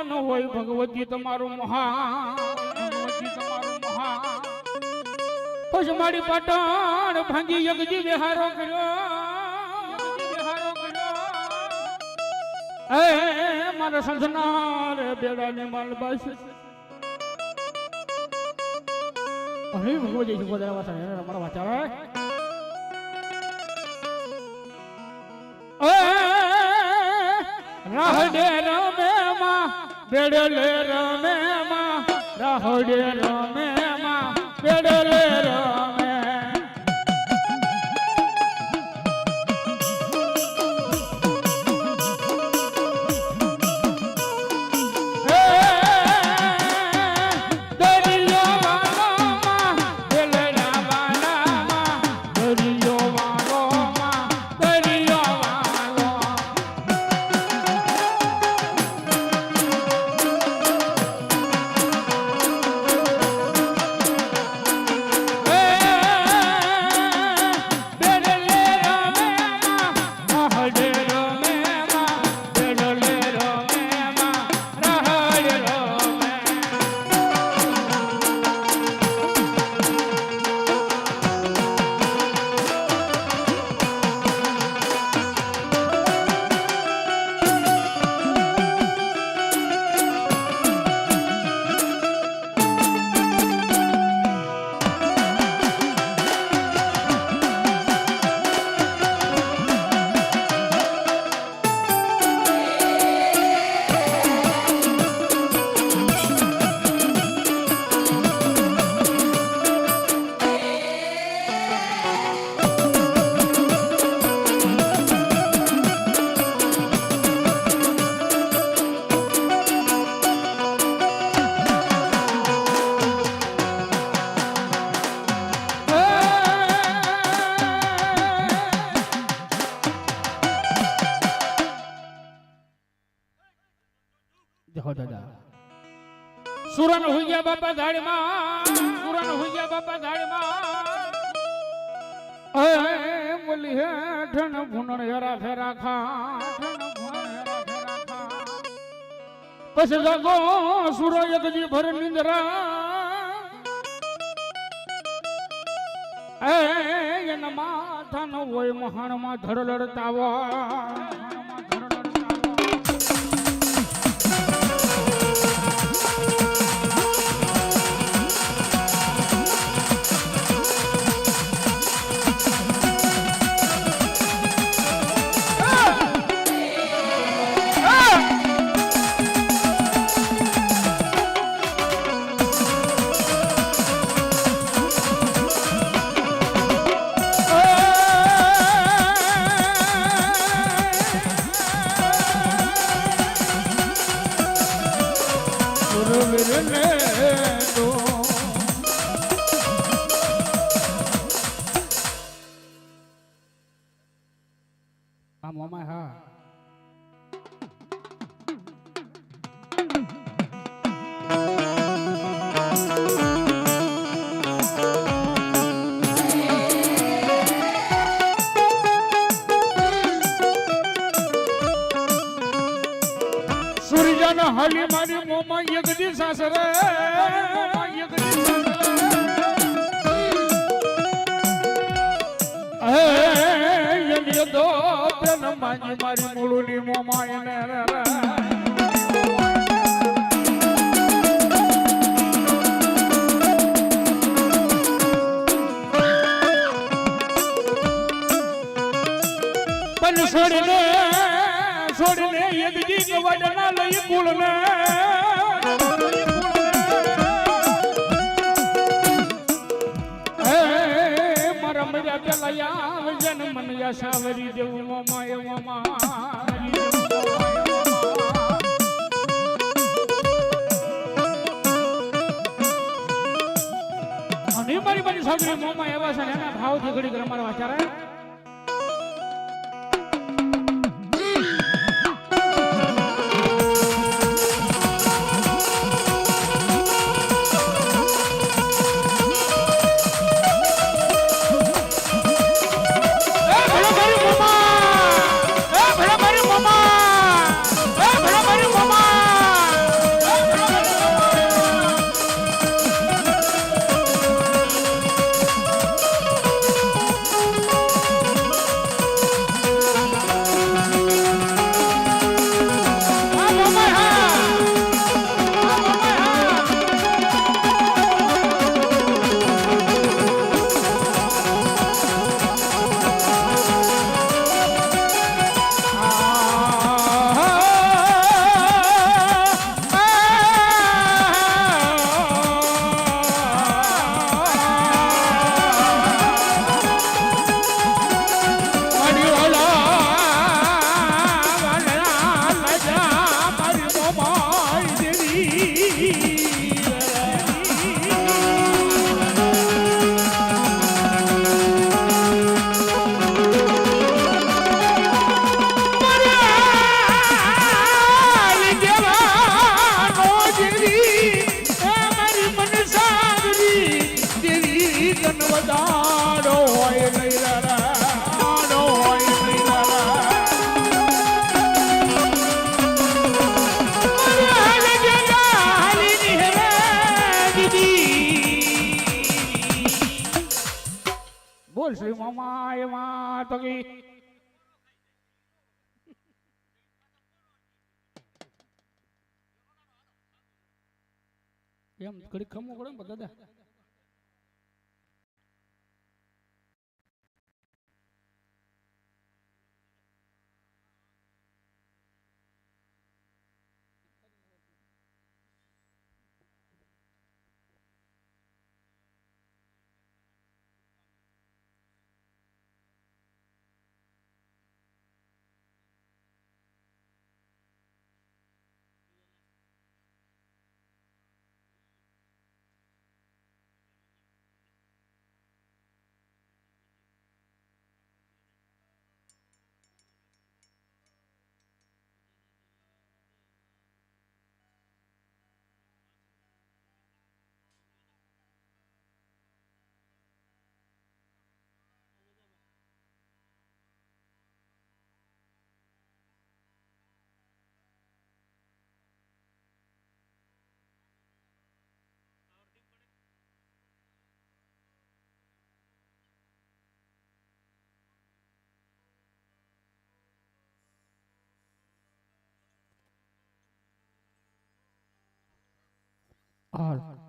માળિયા ન હોય, ભગવતી તમારું મહા ભગવતી તમારું મારી પાટણ ભાંગી યગજી વિહારો કર્યો કર્યો. મારા સંસનાર બેડાને માલ બસ. એ રાહડે બેડલે રમે માં રાહોડે રમે માં બેડલે પછી જાગો સુરો એકજી ભર નિંદરા. એના માથા ન હોય મહાણમાં ધડલડતા હોય. આ પણ છોડીને છોડીને યગજી ગવડના લઈ કુળને મારા મર્યા પેલા યા જન મન યા સાવરી દેવું મોમા એ મોમા મારી. મારી છોકરી મોમાં એવા છે એના ભાવથી ઘડી અમારા વાચારે બોલ શ્રી મામા એમાં તો કી એમ ઘડી ખમો પડે ને દાદા और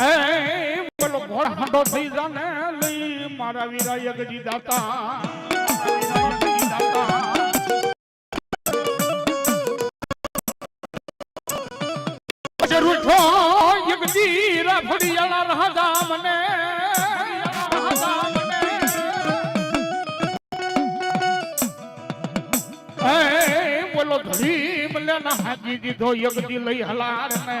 એ બોલો ઘોડ હાંડો થઈ જાને લઈ મારા વીરા યજ્ઞી દાતા. બોલો ધડી મલે ના હાજી દીધો યગદી લઈ હલાર ને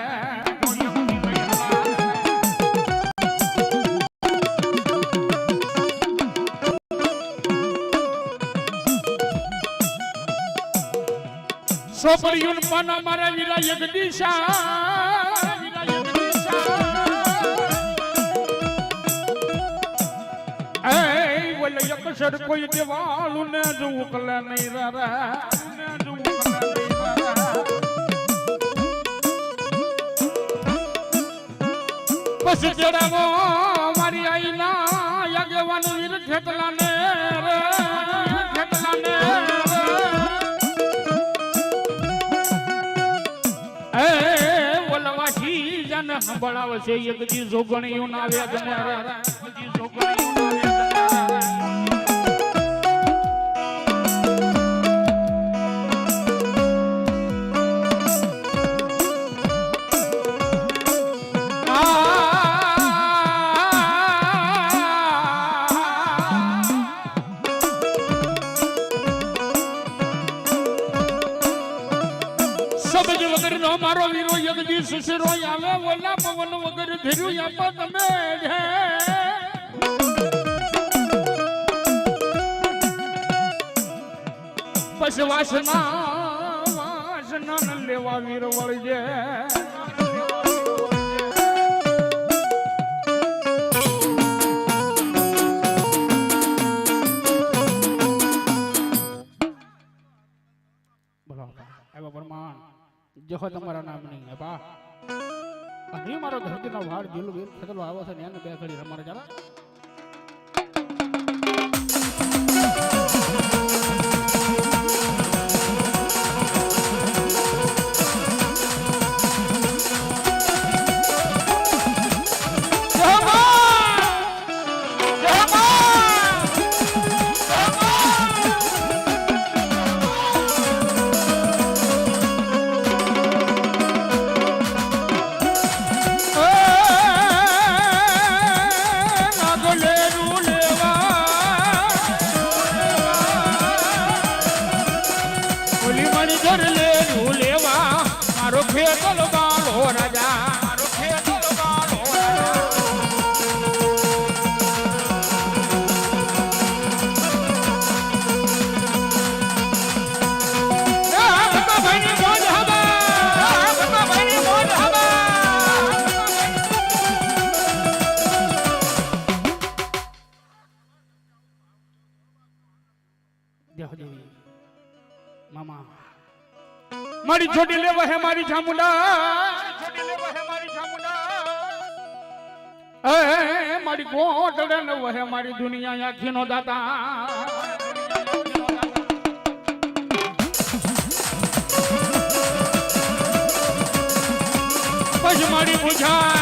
યગદી મન મારા વીરા યગદીશા એ બોલે યક્ષર કોઈ દેવાળું ને જ ઉકલે નહીં રા. ચડાવો મારી આઈના યગવાન વીર ખેતલા ને રે. ખેતલા એ જન સંભળાવશે યગજી જોગણીયું ના વેદ ને રે યગજી જોગણીયું ના વેદ સુસરો આવે ઓલા પવન વગર ધીરું આપો તમે. બસ વાસના વાસના લેવા વીર વળજે જહો તમારા નામ નહીં બા. અહીં મારો ધરતીનો વાળ જીલ, વીર ખતરો આવો છે ને, એને બે ઘડી રમાડે, ચાલા. મારી ચામુંડા છોટી લેવા હે, મારી ચામુંડા એ ને વહે મારી દુનિયા આખી નો દાતા. પછી મારી પૂછા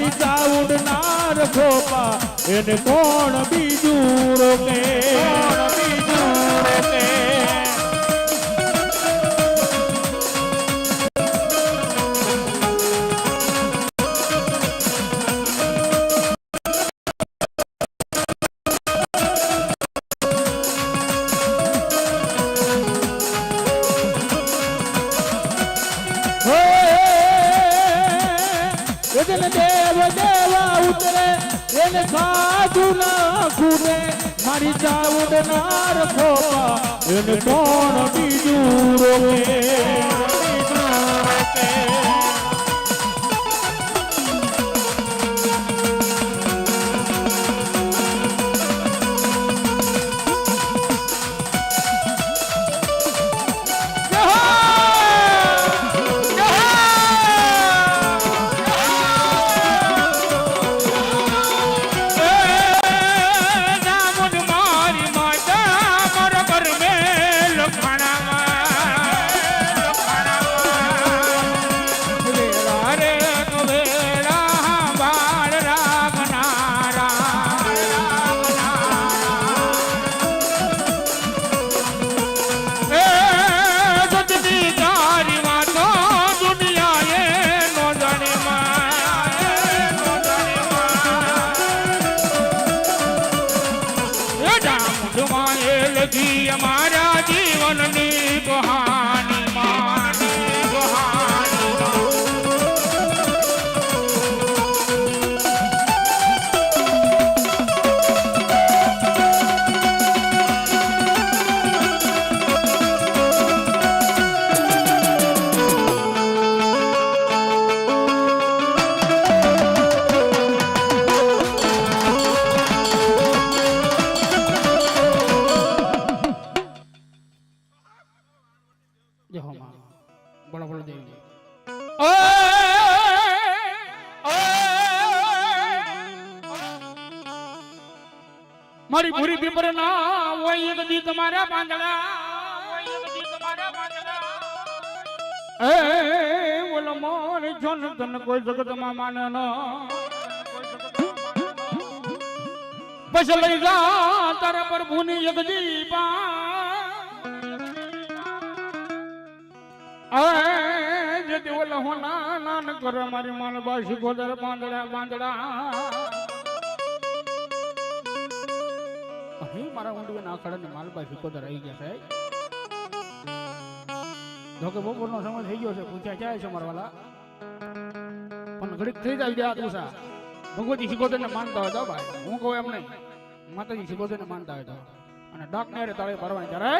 મારી ઉડનાર નાર ખોપા એને કોણ બીજું રોકે? એને દેવ, દેવા ઉતરે, એને સાધુ ના કુરે મારી ચાઉડ ના ખોપા, એને કોણ બીજું રોકે? ભૂરી પીપર ના હોય એક દી તમારા પાંદડા પાંદડા. એ બોલો મોર જોન તન કોઈ જગતમાં માને ન. પછી લઈ જા તારા પ્રભુની દીપા અરે જેથી ઓલા હું ના નાન કરે મારી માન બાસી ગોદર બાંદડા બાંદડા અહીં મારા ઊંડવે ના ખડે ને માલ બાસી ગોદર આવી ગયા સાહેબ. જોકે બપોરનો સમય થઈ ગયો છે, પૂછ્યા ક્યાં છે મારા પણ ઘડીક થઈ જાય ગયા તુસા ભગવતી શિકોદર ને માનતા હોય તો ભાઈ, હું કહું એમ નહીં. માતાજી શિકોદર ને માનતા હોય તો. અને ડાક ને તાળે ભરવાની ત્યારે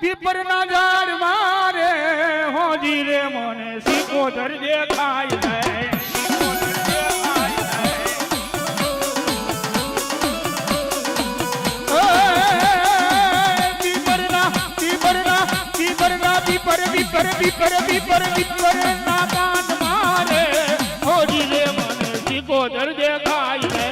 પીપર ના ઝાડ મારે હોજી રે મને સિકોદર દેખાય બીપર બીપર બીપર બીપર ના કાન મારે હોજી રે મને સિકોદર દેખાય રે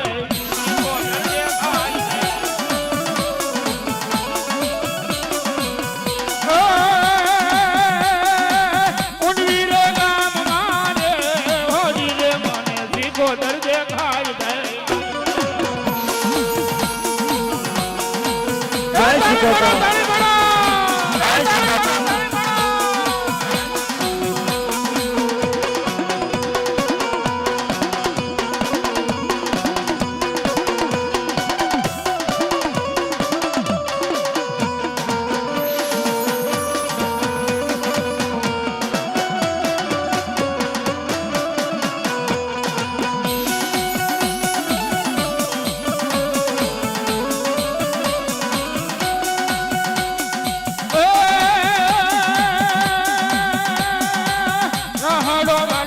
સિકોદર દેખાય રહડો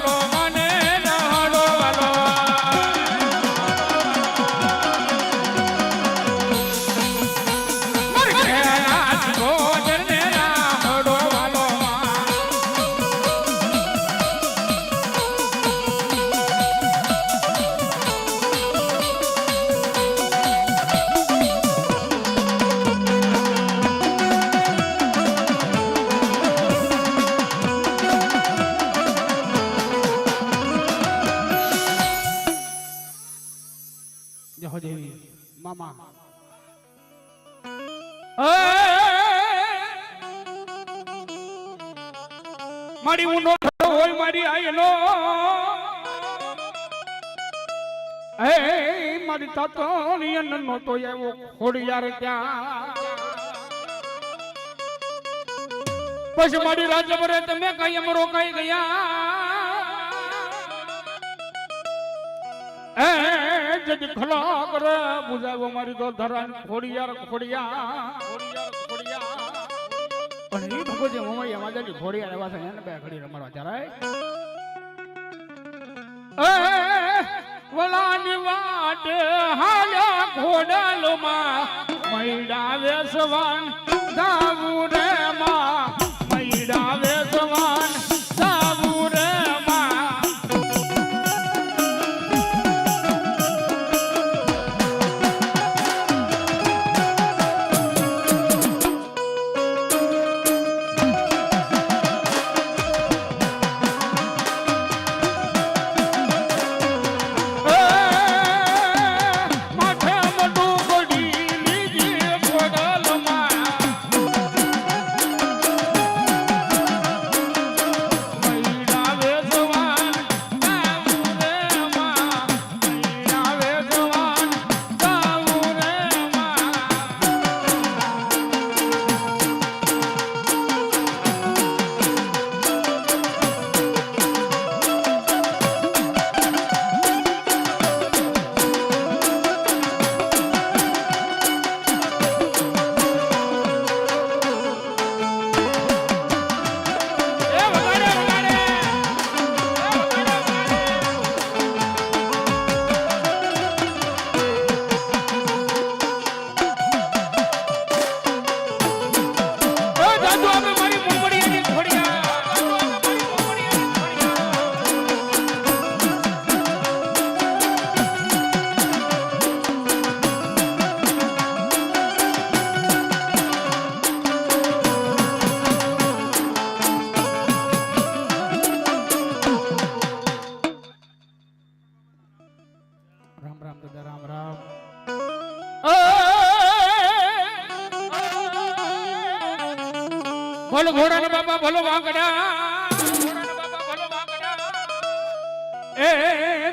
મારી તાતણી નો તો એવો ખોડિયાર ક્યાં? પછી મારી રાજભરે તમે કઈ એમ રોકાઈ ગયા? એ, જજ ખલા કરે બુજાવો મારી તો ધરાન ખોડિયાર ખોડિયા ખોડિયાર ખોડિયા પણ એ ભગવતી મમ્મી એમાં જજ ખોડિયાર એવા છે, એને બે ઘડી રમાડવા ત્યારે વલાની વાટ હાલ્યા ઘોડાલોમાં મૈડા વેસવાન દાવું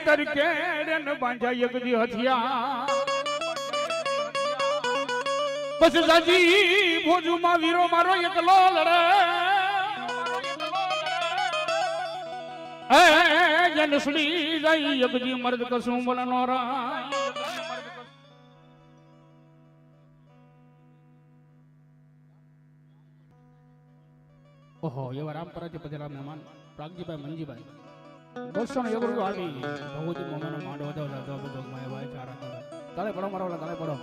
એ તરીકે રેન બાંધ્યા યગજી હથિયા પછી સાજી ભોજુમાં વીરો મારો એકલો લડે. એ જનસડી જાય યગજી મર્દ કશું બોલનો રાય ઓહો, એવા રામપરાજી પટેલા મહેમાન પ્રાગજીભાઈ, મંજીભાઈ. બસો ને એક રૂપિયા આવી ભગવતી મોમાનો માંડો વધો લાદો બધો માય ભાઈ ચારા તાલે પડો, મારો તાલે પડો.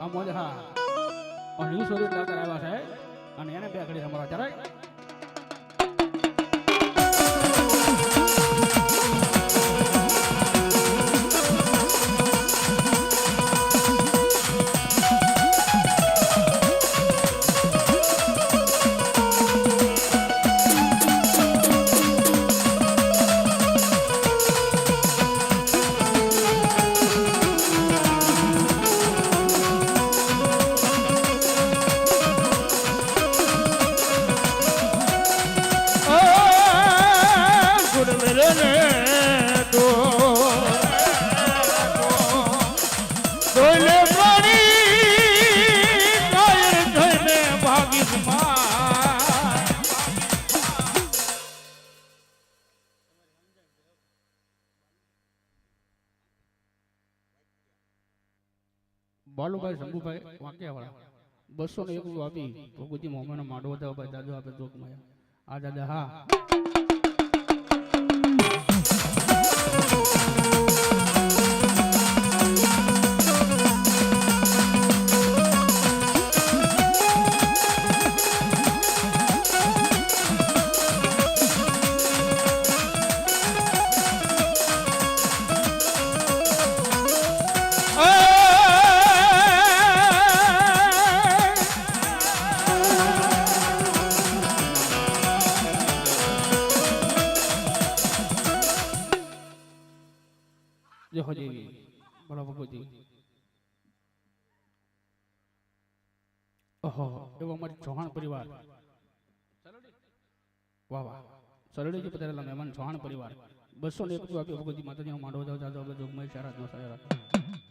આ મોજ હા. અને છે, અને એને બે ઘડી રમાડવા ચાલે બસો ને એકલું આપી. ભગવતી મોમાનો માડવો થયો ભાઈ, દાદો આપે જોકમાં આ દાદા, હા. ચૌહાણ પરિવાર. વાહ વાહ. સરળીજી પધારેલા મહેમાન ચૌહાણ પરિવાર. બસો ને એક આપ્યો ભગવતી માતાજી. માંડવો જાવ જાવ જોગમાઈ ચારા નો સારા